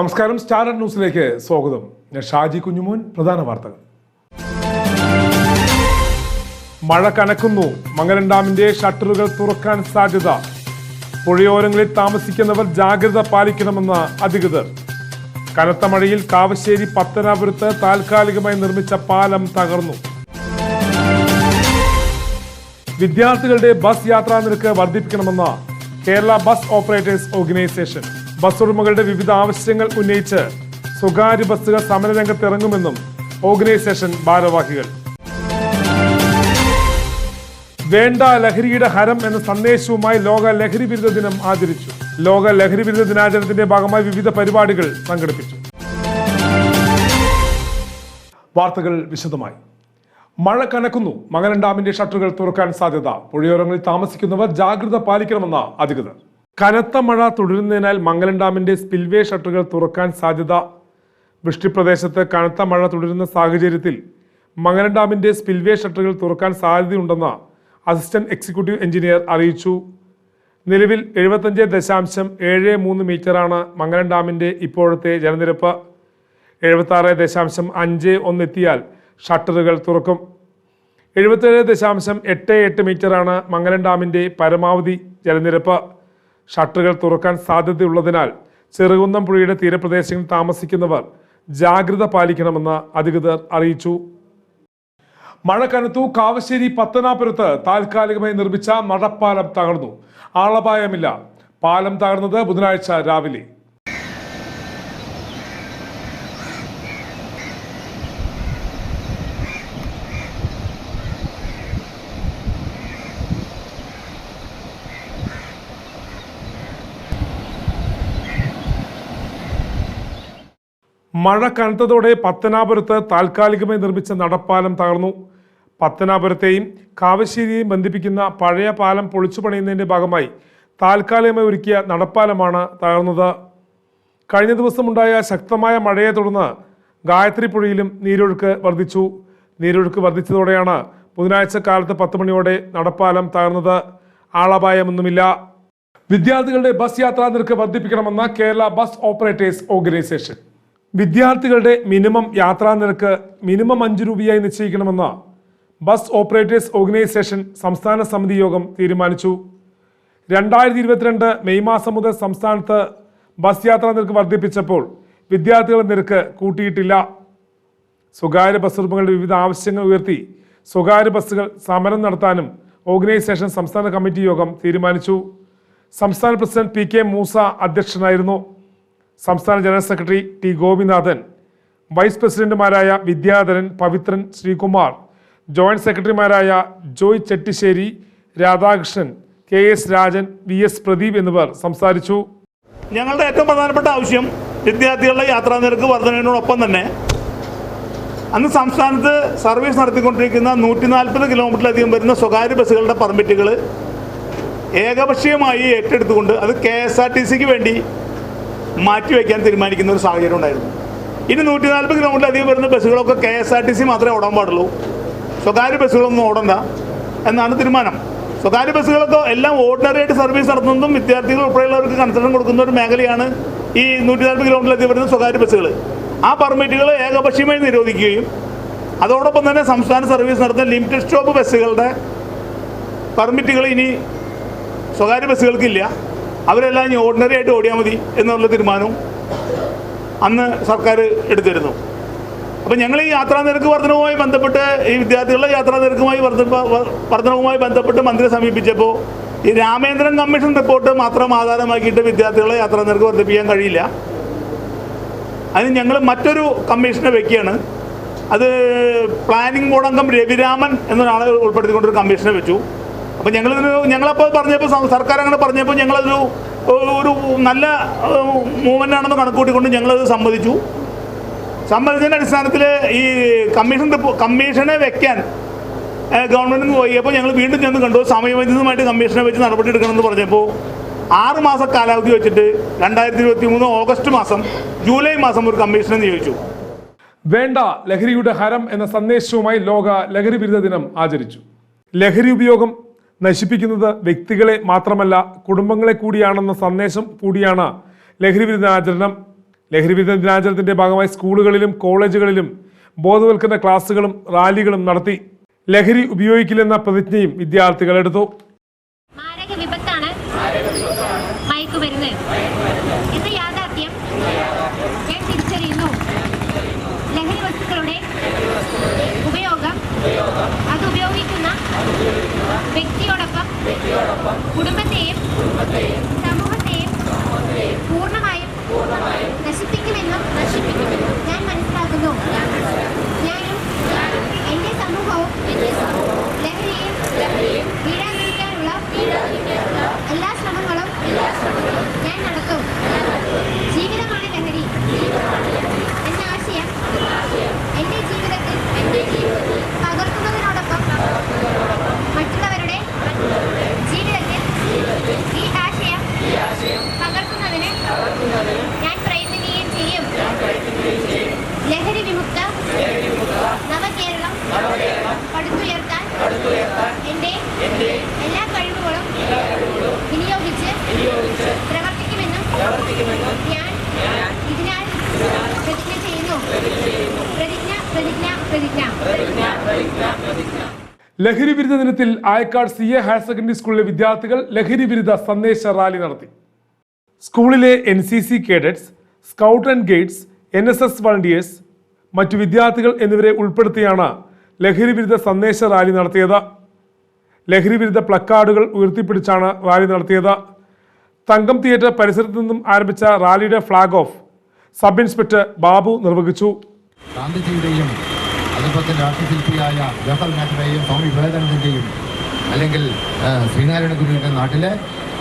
നമസ്കാരം സ്റ്റാർ ന്യൂസിലേക്ക് സ്വാഗതം. ഞാൻ ഷാജി കുഞ്ഞുമോൻ പ്രധാന വാർത്തകൾ. മഴ കനക്കുന്നു. മംഗലം ഡാമിന്റെ ഷട്ടറുകൾ തുറക്കാൻ സാധ്യത. പുഴയോരങ്ങളിൽ താമസിക്കുന്നവർ ജാഗ്രത പാലിക്കണമെന്ന് അധികൃതർ. കനത്ത മഴയിൽ കാവശ്ശേരി പത്തനാപുരത്ത് താൽക്കാലികമായി നിർമ്മിച്ച പാലം തകർന്നു. വിദ്യാർത്ഥികളുടെ ബസ് യാത്രാ നിരക്ക് വർദ്ധിപ്പിക്കണമെന്ന് Kerala bus operators organisation. Bus ഉടമകളുടെ വിവിധ ആവശ്യങ്ങൾ ഉന്നയിച്ച് സ്വകാര്യ ബസ്സുകൾ സമരരംഗത്ത് ഇറങ്ങുമെന്നും ഓർഗനൈസേഷൻ ഭാരവാഹികൾ. വേണ്ട ലഹരിയുടെ ഹരം എന്ന സന്ദേശവുമായി ലോക ലഹരി വിരുദ്ധ ദിനം ആചരിച്ചു. ലോക ലഹരി വിരുദ്ധ ദിനാചരണത്തിന്റെ ഭാഗമായി വിവിധ പരിപാടികൾ സംഘടിപ്പിച്ചു. വാർത്തകൾ വിശദമായി. മഴ കനക്കുന്നു. മംഗലം ഡാമിന്റെ ഷട്ടറുകൾ തുറക്കാൻ സാധ്യത. പുഴയോരങ്ങളിൽ താമസിക്കുന്നവർ ജാഗ്രത പാലിക്കണമെന്ന് അധികൃതർ. കനത്ത മഴ തുടരുന്നതിനാൽ മംഗലം ഡാമിന്റെ സ്പിൽവേ ഷട്ടറുകൾ തുറക്കാൻ സാധ്യത. വൃഷ്ടിപ്രദേശത്ത് കനത്ത മഴ തുടരുന്ന സാഹചര്യത്തിൽ മംഗലം ഡാമിന്റെ സ്പിൽവേ ഷട്ടറുകൾ തുറക്കാൻ സാധ്യതയുണ്ടെന്ന് അസിസ്റ്റന്റ് എക്സിക്യൂട്ടീവ് എഞ്ചിനീയർ അറിയിച്ചു. നിലവിൽ എഴുപത്തഞ്ച് ദശാംശം ഏഴ് മൂന്ന് മീറ്ററാണ് മംഗലം ഡാമിന്റെ ഇപ്പോഴത്തെ ജലനിരപ്പ്. എഴുപത്തി ആറ് ദശാംശം അഞ്ച് ഒന്ന് എത്തിയാൽ ഷട്ടറുകൾ തുറക്കും. എഴുപത്തേഴ് ദശാംശം എട്ട് എട്ട് മീറ്ററാണ് മംഗലം ഡാമിന്റെ പരമാവധി ജലനിരപ്പ്. ഷട്ടറുകൾ തുറക്കാൻ സാധ്യതയുള്ളതിനാൽ ചെറുകുന്നം പുഴയുടെ തീരപ്രദേശങ്ങളിൽ താമസിക്കുന്നവർ ജാഗ്രത പാലിക്കണമെന്ന് അധികൃതർ അറിയിച്ചു. മഴ കനത്തു കാവശ്ശേരി പത്തനാപുരത്ത് താൽക്കാലികമായി നിർമ്മിച്ച മഴപ്പാലം തകർന്നു. ആളപായമില്ല. പാലം തകർന്നത് ബുധനാഴ്ച രാവിലെ. മഴ കനത്തതോടെ പത്തനാപുരത്ത് താൽക്കാലികമായി നിർമ്മിച്ച നടപ്പാലം തകർന്നു. പത്തനാപുരത്തെയും കാവശ്ശേരിയെയും ബന്ധിപ്പിക്കുന്ന പഴയ പാലം പൊളിച്ചു പണിയുന്നതിന്റെ ഭാഗമായി താൽക്കാലികമായി ഒരുക്കിയ നടപ്പാലമാണ് തകർന്നത്. കഴിഞ്ഞ ദിവസമുണ്ടായ ശക്തമായ മഴയെ തുടർന്ന് ഗായത്രി പുഴയിലും നീരൊഴുക്ക് വർദ്ധിച്ചു. നീരൊഴുക്ക് വർദ്ധിച്ചതോടെയാണ് ബുധനാഴ്ച കാലത്ത് പത്ത് മണിയോടെ നടപ്പാലം തകർന്നത്. ആളപായമൊന്നുമില്ല. വിദ്യാർത്ഥികളുടെ ബസ് യാത്രാ നിരക്ക് വർദ്ധിപ്പിക്കണമെന്ന കേരള ബസ് ഓപ്പറേറ്റേഴ്സ് ഓർഗനൈസേഷൻ. വിദ്യാർത്ഥികളുടെ മിനിമം യാത്രാ നിരക്ക് മിനിമം അഞ്ച് രൂപയായി നിശ്ചയിക്കണമെന്ന് ബസ് ഓപ്പറേറ്റേഴ്സ് ഓർഗനൈസേഷൻ സംസ്ഥാന സമിതി യോഗം തീരുമാനിച്ചു. രണ്ടായിരത്തി ഇരുപത്തിരണ്ട് മെയ് മാസം മുതൽ സംസ്ഥാനത്ത് ബസ് യാത്രാ നിരക്ക് വർദ്ധിപ്പിച്ചപ്പോൾ വിദ്യാർത്ഥികളുടെ നിരക്ക് കൂട്ടിയിട്ടില്ല. സ്വകാര്യ ബസ് ഉടമകളുടെ വിവിധ ആവശ്യങ്ങൾ ഉയർത്തി സ്വകാര്യ ബസ്സുകൾ സമരം നടത്താനും ഓർഗനൈസേഷൻ സംസ്ഥാന കമ്മിറ്റി യോഗം തീരുമാനിച്ചു. സംസ്ഥാന പ്രസിഡന്റ് പി കെ മൂസ അധ്യക്ഷനായിരുന്നു. സംസ്ഥാന general secretary T Gopinathan vice പ്രസിഡന്റുമാരായ വിദ്യാധരൻ പവിത്രൻ ശ്രീകുമാർ ജോയിന്റ് സെക്രട്ടറിമാരായ Joy Chettissery Radhakrishnan K S Rajan V S Pradeep എന്നിവർ സംസാരിച്ചു. ഞങ്ങളുടെ ഏറ്റവും പ്രധാനപ്പെട്ട ആവശ്യം വിദ്യാർത്ഥികളുടെ യാത്രാ നിരക്ക് വർധനയോടൊപ്പം തന്നെ അന്ന് സംസ്ഥാനത്ത് സർവീസ് നടത്തിക്കൊണ്ടിരിക്കുന്ന നൂറ്റി നാൽപ്പത് കിലോമീറ്ററിലധികം വരുന്ന സ്വകാര്യ ബസ്സുകളുടെ പെർമിറ്റുകൾ ഏകപക്ഷീയമായി ഏറ്റെടുത്തുകൊണ്ട് അത് കെ എസ് ആർ ടി സിക്ക് വേണ്ടി മാറ്റിവെക്കാൻ തീരുമാനിക്കുന്ന ഒരു സാഹചര്യം ഉണ്ടായിരുന്നു. ഇനി നൂറ്റി നാൽപ്പത് കിലോമീറ്ററിലധികം വരുന്ന ബസ്സുകളൊക്കെ K S R T C മാത്രമേ ഓടാൻ പാടുള്ളൂ. സ്വകാര്യ ബസ്സുകളൊന്നും ഓടണ്ട എന്നാണ് തീരുമാനം. സ്വകാര്യ ബസ്സുകളൊക്കെ എല്ലാം ഓർഡിനറി ആയിട്ട് സർവീസ് നടത്തുന്നതും വിദ്യാർത്ഥികൾ ഉൾപ്പെടെയുള്ളവർക്ക് കൺസെഷൻ കൊടുക്കുന്ന ഒരു മേഖലയാണ് ഈ നൂറ്റി നാൽപ്പത് കിലോമീറ്ററിലധികം വരുന്ന സ്വകാര്യ ബസ്സുകൾ. ആ പെർമിറ്റുകൾ ഏകപക്ഷീയമായി നിരോധിക്കുകയും അതോടൊപ്പം തന്നെ സംസ്ഥാന സർവീസ് നടത്തുന്ന ലിമിറ്റഡ് സ്റ്റോപ്പ് ബസ്സുകളുടെ പെർമിറ്റുകൾ ഇനി സ്വകാര്യ ബസ്സുകൾക്കില്ല. അവരെല്ലാം ഇനി ഓർഡിനറി ആയിട്ട് ഓടിയാൽ മതി എന്നുള്ള തീരുമാനവും അന്ന് സർക്കാർ എടുത്തിരുന്നു. അപ്പം ഞങ്ങൾ ഈ യാത്രാ നിരക്ക് വർധനവുമായി ബന്ധപ്പെട്ട് ഈ വിദ്യാർത്ഥികളുടെ യാത്രാ നിരക്കുമായി വർധനവുമായി ബന്ധപ്പെട്ട് മന്ത്രിയെ സമീപിച്ചപ്പോൾ ഈ രാമേന്ദ്രൻ കമ്മീഷൻ റിപ്പോർട്ട് മാത്രം ആധാരമാക്കിയിട്ട് വിദ്യാർത്ഥികളെ യാത്രാ നിരക്ക് വർദ്ധിപ്പിക്കാൻ കഴിയില്ല. അതിന് ഞങ്ങൾ മറ്റൊരു കമ്മീഷനെ വെക്കുകയാണ്. അത് പ്ലാനിംഗ് ബോർഡ് അംഗം രവിരാമൻ എന്നൊരാളെ ഉൾപ്പെടുത്തിക്കൊണ്ടൊരു കമ്മീഷനെ വെച്ചു. അപ്പം ഞങ്ങളിതിന് ഞങ്ങളപ്പോൾ പറഞ്ഞപ്പോൾ സർക്കാർ അങ്ങനെ പറഞ്ഞപ്പോൾ ഞങ്ങളതൊരു ഒരു നല്ല മൂവ്മെന്റ് ആണെന്ന് കണക്കൂട്ടിക്കൊണ്ട് ഞങ്ങളത് സമ്മതിച്ചു. സമ്മതിച്ചതിന്റെ അടിസ്ഥാനത്തിൽ ഈ കമ്മീഷൻ കമ്മീഷനെ വെക്കാൻ ഗവൺമെന്റിന് പോയപ്പോൾ ഞങ്ങൾ വീണ്ടും ചെന്ന് കണ്ടു. സമയബന്ധിതമായിട്ട് കമ്മീഷനെ വെച്ച് നടപടി എടുക്കണമെന്ന് പറഞ്ഞപ്പോൾ ആറ് മാസം കാലാവധി വെച്ചിട്ട് രണ്ടായിരത്തി ഇരുപത്തി മൂന്ന് ഓഗസ്റ്റ് മാസം ജൂലൈ മാസം ഒരു കമ്മീഷനെ നിയോഗിച്ചു. വേണ്ട ലഹരിയുടെ ഹരം എന്ന സന്ദേശവുമായി ലോക ലഹരി വിരുദ്ധ ദിനം ആചരിച്ചു. ലഹരി ഉപയോഗം നശിപ്പിക്കുന്നത് വ്യക്തികളെ മാത്രമല്ല കുടുംബങ്ങളെ കൂടിയാണെന്ന സന്ദേശം കൂടിയാണ്. ലഹരി വിരുദ്ധ ആചരണം ലഹരിവിരുദ്ധ ദിനാചരണത്തിന്റെ ഭാഗമായി സ്കൂളുകളിലും കോളേജുകളിലും ബോധവൽക്കരണ ക്ലാസുകളും റാലികളും നടത്തി. ലഹരി ഉപയോഗിക്കില്ലെന്ന പ്രതിജ്ഞയും വിദ്യാർത്ഥികൾ എടുത്തു. മാരക വിപത്താണ്. พูดไม่ ലഹരി വിരുദ്ധ ദിനത്തിൽ Ayakkad C A higher secondary സ്കൂളിലെ വിദ്യാർത്ഥികൾ ലഹരി വിരുദ്ധ സന്ദേശ റാലി നടത്തി. സ്കൂളിലെ N C C cadets scout and guides N S S volunteers മറ്റു വിദ്യാർത്ഥികൾ എന്നിവരെ ഉൾപ്പെടുത്തിയാണ് ലഹരി വിരുദ്ധ സന്ദേശ റാലി നടത്തിയത്. ലഹരി വിരുദ്ധ പ്ലക്കാർഡുകൾ ഉയർത്തിപ്പിടിച്ചാണ് റാലി നടത്തിയത്. തങ്കം തിയേറ്റർ പരിസരത്ത് നിന്നും ആരംഭിച്ച റാലിയുടെ flag off sub inspector Babu നിർവഹിച്ചു. ഗാന്ധിജിയുടെയും അതുപോലെ തന്നെ രാഷ്ട്രശില്പിയായ ജവഹർലാൽ നെഹ്റുടെയും സ്വാമി വിവേകാനന്ദന്റെയും അല്ലെങ്കിൽ ശ്രീനാരായണ ഗുരുവിന്റെ നാട്ടിലെ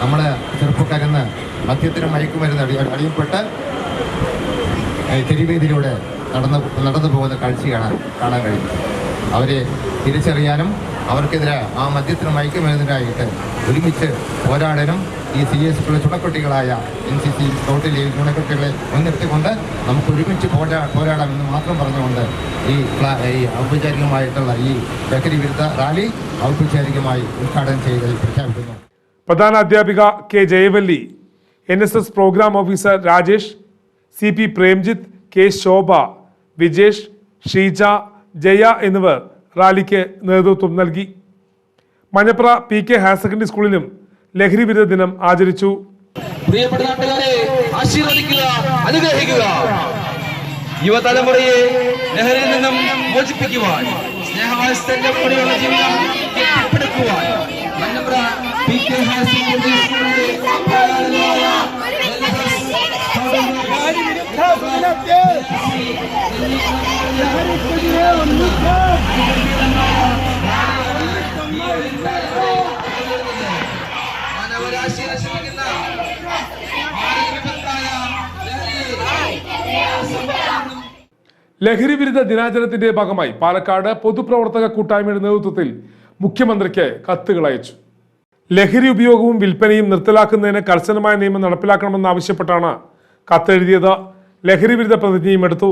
നമ്മുടെ ചെറുപ്പക്കാരെന്ന് മദ്യത്തിന് മയക്കുമരുന്ന് അടി അടിയപ്പെട്ട് തിരുവേദിയിലൂടെ നടന്ന് നടന്നു നടന്നു പോകുന്ന കാഴ്ച കാണാൻ കഴിയും അവരെ തിരിച്ചറിയാനും അവർക്കെതിരെ ആ മദ്യത്തിന് മയക്കുമരുന്നിനായിട്ട് ഒരുമിച്ച് പോരാടാനും ഈ സി എസ് ക്കുള്ള ചുണക്കുട്ടികളായ എൻ സി സി സ്കൗട്ടിലെ ചുണക്കുട്ടികളെ മുൻനിർത്തിക്കൊണ്ട് നമുക്ക് ഒരുമിച്ച് പോരാ പോരാടാം എന്ന് മാത്രം പറഞ്ഞുകൊണ്ട് ഈ ഈ ഔപചാരികമായിട്ടുള്ള ഈ ലഹരി വിരുദ്ധ റാലി ഔപചാരികമായി ഉദ്ഘാടനം ചെയ്ത് പ്രഖ്യാപിക്കുന്നു. പ്രധാന അധ്യാപിക K Jayavalli N S S programme officer Rajesh C P Premjith K Shobha Vijesh Sheeja Jaya എന്നിവർ റാലിക്ക് നേതൃത്വം നൽകി. Manjapra P K higher secondary സ്കൂളിലും ലഹരി വിരുദ്ധ ദിനം ആചരിച്ചു. പ്രിയപ്പെട്ട നാട്ടുകാരെ ആശീർവദിക്കുക അനുഗ്രഹിക്കുക. യുവതലമുറയെ ലഹരിയിൽ നിന്നും മോചിപ്പിക്കുവാൻ സ്നേഹവാസത്തിന്റെ കൂടിയുള്ള ജീവിതം കെട്ടിപ്പടുക്കുവാൻ. പി കെ ഹയർ സെക്കൻഡറി സ്കൂളിലെ പ്രധാനമായ മാനവരാശിയെ ലഹരി വിരുദ്ധ ദിനാചരണത്തിന്റെ ഭാഗമായി പാലക്കാട് പൊതുപ്രവർത്തക കൂട്ടായ്മയുടെ നേതൃത്വത്തിൽ മുഖ്യമന്ത്രിക്ക് കത്തുകൾ അയച്ചു. ലഹരി ഉപയോഗവും വിൽപ്പനയും നിർത്തലാക്കുന്നതിന് കർശനമായ നിയമം നടപ്പിലാക്കണമെന്നാവശ്യപ്പെട്ടാണ് കത്തെഴുതിയത്. ലഹരി വിരുദ്ധ പ്രതിജ്ഞയും എടുത്തു.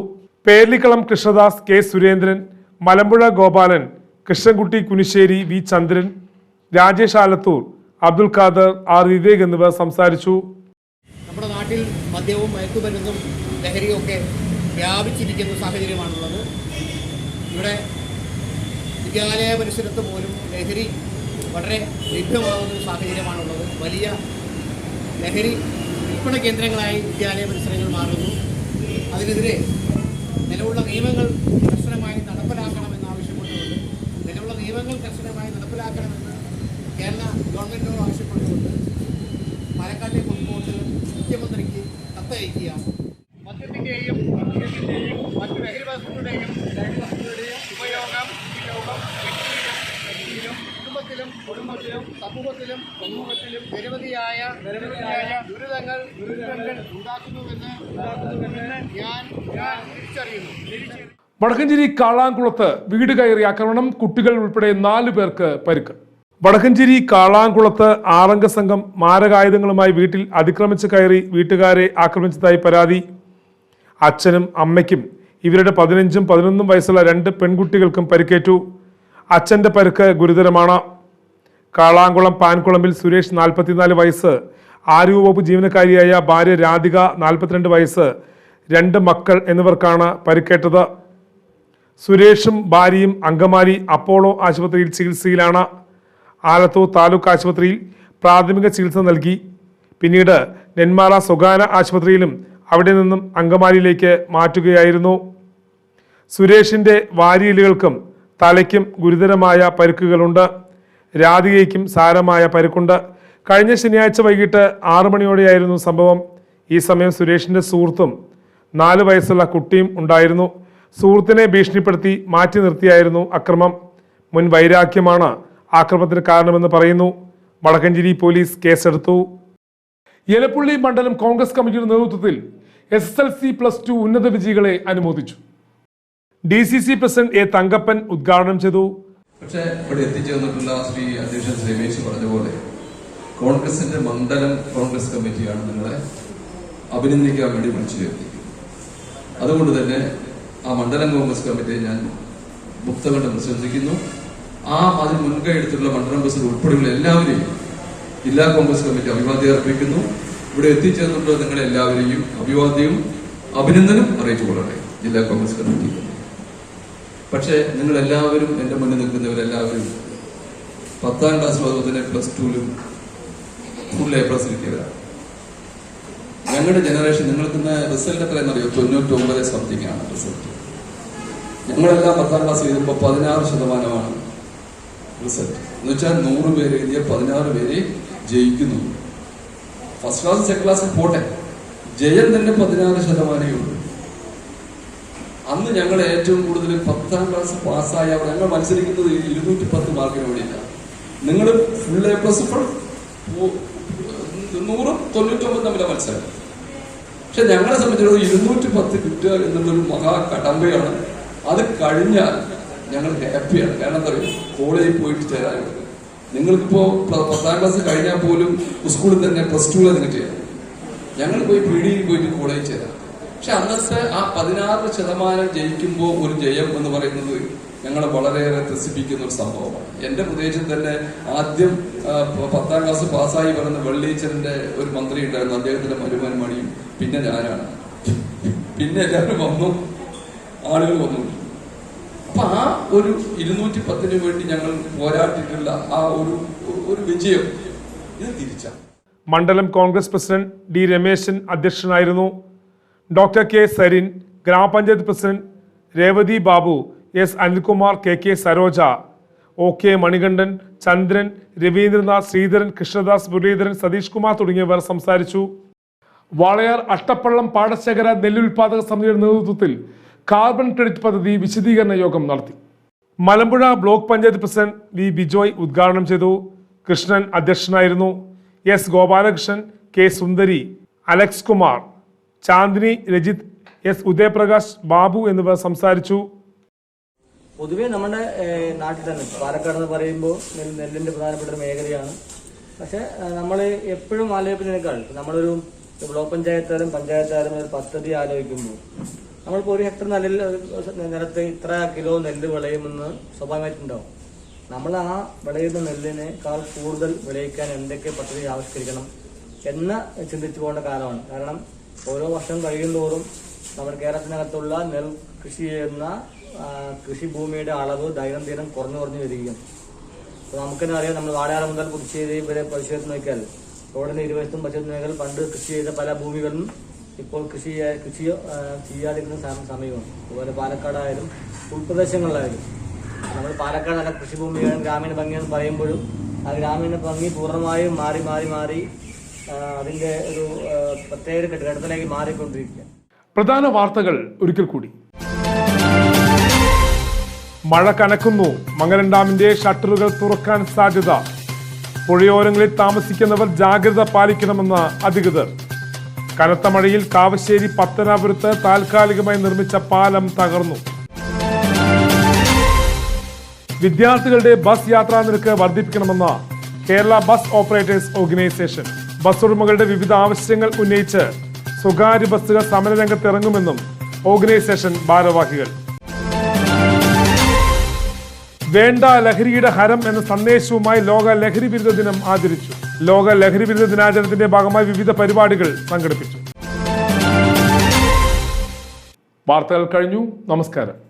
Perlikkalam Krishnadas K Surendran Malampuzha Gopalan Krishnankutty Kunissery V Chandran Rajesh Alathur Abdul Khader R Vivek എന്നിവർ സംസാരിച്ചു. നമ്മുടെ നാട്ടിൽ മദ്യവും ലഹരിയും ഒക്കെ വ്യാപിച്ചിരിക്കുന്ന സാഹചര്യമാണുള്ളത്. ഇവിടെ വിദ്യാലയ പരിസരത്ത് പോലും ലഹരി വളരെ ലഭ്യമാകുന്ന ഒരു സാഹചര്യമാണുള്ളത്. വലിയ ലഹരി വിൽപ്പന കേന്ദ്രങ്ങളായി വിദ്യാലയ പരിസരങ്ങൾ മാറുന്നു. അതിനെതിരെ നിലവിലുള്ള നിയമങ്ങൾ കർശനമായി നടപ്പിലാക്കണമെന്ന് ആവശ്യപ്പെട്ടുകൊണ്ട് നിലവിലുള്ള നിയമങ്ങൾ കർശനമായി നടപ്പിലാക്കണമെന്ന് കേരള ഗവൺമെന്റിനോട് ആവശ്യപ്പെട്ടുകൊണ്ട് പാലക്കാട്ടെ മുൻപോട്ട് മുഖ്യമന്ത്രിക്ക് കത്തയക്കുകയാണ്. വടക്കഞ്ചേരി കാളാംകുളത്ത് വീട് കയറി ആക്രമണം കുട്ടികൾ ഉൾപ്പെടെ നാലു പേർക്ക് പരിക്ക്. വടക്കഞ്ചേരി കാളാംകുളത്ത് ആറംഗ സംഘം മാരകായുധങ്ങളുമായി വീട്ടിൽ അതിക്രമിച്ച് കയറി വീട്ടുകാരെ ആക്രമിച്ചതായി പരാതി. അച്ഛനും അമ്മയ്ക്കും ഇവരുടെ പതിനഞ്ചും പതിനൊന്നും വയസ്സുള്ള രണ്ട് പെൺകുട്ടികൾക്കും പരിക്കേറ്റു. അച്ഛന്റെ പരുക്ക് ഗുരുതരമാണ്. കാളാംകുളം പാൻകുളമ്പിൽ സുരേഷ് നാൽപ്പത്തിനാല് വയസ്സ് ആരോഗ്യവകുപ്പ് ജീവനക്കാരിയായ ഭാര്യ രാധിക നാൽപ്പത്തിരണ്ട് വയസ്സ് രണ്ട് മക്കൾ എന്നിവർക്കാണ് പരിക്കേറ്റത്. സുരേഷും ഭാര്യയും അങ്കമാലി അപ്പോളോ ആശുപത്രിയിൽ ചികിത്സയിലാണ്. ആലത്തൂർ താലൂക്ക് ആശുപത്രിയിൽ പ്രാഥമിക ചികിത്സ നൽകി. പിന്നീട് നെന്മാറ സ്വകാര്യ ആശുപത്രിയിലും അവിടെ നിന്നും അങ്കമാലിയിലേക്ക് മാറ്റുകയായിരുന്നു. സുരേഷിന്റെ വാരിയലുകൾക്കും തലയ്ക്കും ഗുരുതരമായ പരുക്കുകളുണ്ട്. രാധികയ്ക്കും സാരമായ പരുക്കുണ്ട്. കഴിഞ്ഞ ശനിയാഴ്ച വൈകിട്ട് ആറു മണിയോടെയായിരുന്നു സംഭവം. ഈ സമയം സുരേഷിന്റെ സുഹൃത്തും നാല് വയസ്സുള്ള കുട്ടിയും ഉണ്ടായിരുന്നു. സുഹൃത്തിനെ ഭീഷണിപ്പെടുത്തി മാറ്റി നിർത്തിയായിരുന്നു അക്രമം. മുൻ വൈരാഗ്യമാണ് ആക്രമണത്തിന് കാരണമെന്ന് പറയുന്നു. വടക്കഞ്ചേരി പോലീസ് കേസെടുത്തു. എലപ്പുള്ളി മണ്ഡലം കോൺഗ്രസ് കമ്മിറ്റിയുടെ നേതൃത്വത്തിൽ S S L C plus two ഉന്നത വിജയികളെ അനുമോദിച്ചു. D C C president A Thankappan ഉദ്ഘാടനം ചെയ്തു. പക്ഷേ ഇവിടെ എത്തിച്ചേർന്നിട്ടുള്ള ശ്രീ അധ്യക്ഷൻ രമേശ് പറഞ്ഞ പോലെ കോൺഗ്രസിന്റെ മണ്ഡലം കോൺഗ്രസ് കമ്മിറ്റിയാണ് നിങ്ങളെ അഭിനന്ദിക്കാൻ വേണ്ടി വിളിച്ചു ചേർത്തിരിക്കുന്നത് അതുകൊണ്ട് തന്നെ ആ മണ്ഡലം കോൺഗ്രസ് കമ്മിറ്റിയെ ഞാൻ മുക്തകണ്ഠം പ്രശംസിക്കുന്നു. ആ അതിൽ മുൻകൈ എടുത്തുള്ള മണ്ഡലം പ്രസിഡന്റ് ഉൾപ്പെടെയുള്ള എല്ലാവരെയും ജില്ലാ കോൺഗ്രസ് കമ്മിറ്റി അഭിവാദ്യം അർപ്പിക്കുന്നു. ഇവിടെ എത്തിച്ചേർന്നിട്ടുള്ള നിങ്ങളെ എല്ലാവരെയും അഭിവാദ്യവും അഭിനന്ദനം അറിയിച്ചു കൊള്ളട്ടെ ജില്ലാ കോൺഗ്രസ് കമ്മിറ്റി. പക്ഷേ നിങ്ങൾ എല്ലാവരും എന്റെ മുന്നിൽ നിൽക്കുന്നവരെല്ലാവരും പത്താം ക്ലാസ് അതുപോലെ തന്നെ പ്ലസ് ടുവിലും ഫുൾ എ പ്ലസ് കിട്ടിയവരാണ്. ഞങ്ങളുടെ ജനറേഷൻ നിങ്ങൾക്കിന്ന് റിസൾട്ട് എത്രയെന്നറിയോ തൊണ്ണൂറ്റി ഒമ്പത് സംതിങ് ആണ് റിസൾട്ട് ഞങ്ങളെല്ലാം പത്താം ക്ലാസ് ചെയ്തപ്പോ പതിനാറ് ശതമാനമാണ് റിസൾട്ട് എന്ന് വെച്ചാൽ നൂറ് പേര് എഴുതിയ പതിനാറ് പേര് ജയിക്കുന്നു. ഫസ്റ്റ് ക്ലാസ് സെക്കൻഡ് ക്ലാസ് പോട്ടെ. ജയം തന്നെ പതിനാറ് ശതമാനമേ ഉള്ളൂ. അന്ന് ഞങ്ങൾ ഏറ്റവും കൂടുതൽ പത്താം ക്ലാസ് പാസ്സായ ഞങ്ങൾ മത്സരിക്കുന്നത് ഇരുന്നൂറ്റി പത്ത് മാർക്കിന് വേണ്ടിയില്ല നിങ്ങൾ ഫുൾ എ പ്ലസ് ഫുൾ നൂറും തൊണ്ണൂറ്റൊമ്പത് തമ്മിലാണ് മത്സരം. പക്ഷെ ഞങ്ങളെ സംബന്ധിച്ചിടത്തോളം ഇരുന്നൂറ്റി പത്ത് കിട്ടുക എന്നുള്ളൊരു മഹാ കടമ്പയാണ്. അത് കഴിഞ്ഞാൽ ഞങ്ങൾ ഹാപ്പിയാണ് കാരണം എന്താ പറയുക? കോളേജിൽ പോയിട്ട് ചേരാൻ നിങ്ങൾക്കിപ്പോ പത്താം ക്ലാസ് കഴിഞ്ഞാൽ പോലും സ്കൂളിൽ തന്നെ പ്ലസ് ടുവിൽ നിങ്ങൾ ചെയ്യാം ഞങ്ങൾ പോയി പി ഡിയിൽ പോയിട്ട് കോളേജിൽ ചേരാം. പക്ഷെ അന്നത്തെ ആ പതിനാറ് ശതമാനം ജയിക്കുമ്പോൾ ഒരു ജയം എന്ന് പറയുന്നത് ഞങ്ങളെ വളരെയേറെ ത്രസിപ്പിക്കുന്ന ഒരു സംഭവമാണ്. എന്റെ പ്രദേശം തന്നെ ആദ്യം പത്താം ക്ലാസ് പാസ്സായി വരുന്ന വെള്ളീച്ചറിന്റെ ഒരു മന്ത്രി ഉണ്ടായിരുന്നു അദ്ദേഹത്തിന്റെ മരുമാൻ മണിയും പിന്നെ ഞാനാണ്. പിന്നെ എല്ലാവരും വന്നു. ആളുകൾ വന്നു. അപ്പൊ ആ ഒരു ഇരുന്നൂറ്റി പത്തിന് വേണ്ടി ഞങ്ങൾ പോരാട്ടിട്ടുള്ള ആ ഒരു ഒരു വിജയം ഇത് തിരിച്ചാണ് മണ്ഡലം കോൺഗ്രസ് പ്രസിഡന്റ് ഡി രമേശൻ അധ്യക്ഷനായിരുന്നു. Doctor K Sarin grama panchayat president Revathi Babu S. Anilkumar K. K. Saroja O. K. Manikandan Chandran Ravindranath Sreedharan Krishnadas Muraleedharan Satheesh Kumar തുടങ്ങിയവർ സംസാരിച്ചു. വാളയാർ അട്ടപ്പള്ളം പാടശേഖര നെല്ലുൽപാദക സമിതിയുടെ നേതൃത്വത്തിൽ കാർബൺ ക്രെഡിറ്റ് പദ്ധതി വിശദീകരണ യോഗം നടത്തി. Malampuzha block panchayat president V. Bijoy ഉദ്ഘാടനം ചെയ്തു. കൃഷ്ണൻ അധ്യക്ഷനായിരുന്നു. S. Gopalakrishnan K. Sundari Alex Kumar Chandini Rajith S. Udayaprakash Babu എന്നിവർ സംസാരിച്ചു. പൊതുവെ നമ്മുടെ നാട്ടിൽ തന്നെ പാലക്കാട് എന്ന് പറയുമ്പോൾ നെല്ലിന്റെ പ്രധാനപ്പെട്ട ഒരു മേഖലയാണ്. പക്ഷെ നമ്മൾ എപ്പോഴും ആലോചിക്കുന്നതിനേക്കാൾ നമ്മളൊരു ബ്ലോക്ക് പഞ്ചായത്താലും പഞ്ചായത്താലും ഒരു പദ്ധതി ആലോചിക്കുമ്പോൾ നമ്മളിപ്പോൾ ഒരു ഹെക്ടർ നെല്ലിൽ നിലത്ത് ഇത്ര കിലോ നെല്ല് വിളയുമെന്ന് സ്വാഭാവികമായിട്ടുണ്ടാവും. നമ്മൾ ആ വിളയുന്ന നെല്ലിനേക്കാൾ കൂടുതൽ വിളയിക്കാൻ എന്തൊക്കെ പദ്ധതി ആവിഷ്കരിക്കണം എന്ന് ചിന്തിച്ചു പോകേണ്ട കാലമാണ്. കാരണം ഓരോ വർഷം കഴിയുന്തോറും നമ്മുടെ കേരളത്തിനകത്തുള്ള നെൽ കൃഷി ചെയ്യുന്ന കൃഷിഭൂമിയുടെ അളവ് ദൈനംദിനം കുറഞ്ഞു കുറഞ്ഞു വരികയും. അപ്പോൾ നമുക്ക് തന്നെ അറിയാം നമ്മൾ വാടാറ മുതൽ പുതുച്ചേരി വരെ പരിശോധിച്ച് നോക്കിയാൽ റോഡിന് ഇരുവശത്തും പശ്ചാത്തല മേഖല പണ്ട് കൃഷി ചെയ്ത പല ഭൂമികളും ഇപ്പോൾ കൃഷി കൃഷി ചെയ്യാതിരിക്കുന്ന സമയമാണ്. അതുപോലെ പാലക്കാടായാലും ഉൾപ്രദേശങ്ങളിലായാലും. നമ്മൾ പാലക്കാട് നല്ല കൃഷിഭൂമിയാണ് ഗ്രാമീണ ഭംഗിയെന്ന് പറയുമ്പോഴും ആ ഗ്രാമീണ ഭംഗി പൂർണമായും മാറി മാറി മാറി ആ, അതിന്റെ ഒരു പ്രത്യേക ഘട്ടത്തിലേക്ക് മാറിക്കൊണ്ടിരിക്കുക പ്രധാന വാർത്തകൾ ഒരിക്കൽ കൂടി. മഴ കനക്കുന്നു. മംഗലം ഡാമിന്റെ ഷട്ടറുകൾ തുറക്കാൻ സാധ്യത. പുഴയോരങ്ങളിൽ താമസിക്കുന്നവർ ജാഗ്രത പാലിക്കണമെന്ന് അധികൃതർ. കനത്ത മഴയിൽ കാവശ്ശേരി പത്തനാപുരത്ത് താൽക്കാലികമായി നിർമ്മിച്ച പാലം തകർന്നു. വിദ്യാർത്ഥികളുടെ ബസ് യാത്രാ നിരക്ക് വർദ്ധിപ്പിക്കണമെന്ന് Kerala bus operators organisation. Bus ഉടമകളുടെ വിവിധ ആവശ്യങ്ങൾ ഉന്നയിച്ച് സ്വകാര്യ ബസ്സുകൾ സമരരംഗത്തിറങ്ങുമെന്നും ഓർഗനൈസേഷൻ ഭാരവാഹികൾ വേണ്ട ലഹരിയുടെ ഹരം എന്ന സന്ദേശവുമായി ലോക ലഹരി വിരുദ്ധ ദിനം ആചരിച്ചു. ലോക ലഹരി വിരുദ്ധ ദിനാചരണത്തിന്റെ ഭാഗമായി വിവിധ പരിപാടികൾ സംഘടിപ്പിച്ചു. വാർത്തകൾ കഴിഞ്ഞു. നമസ്കാരം.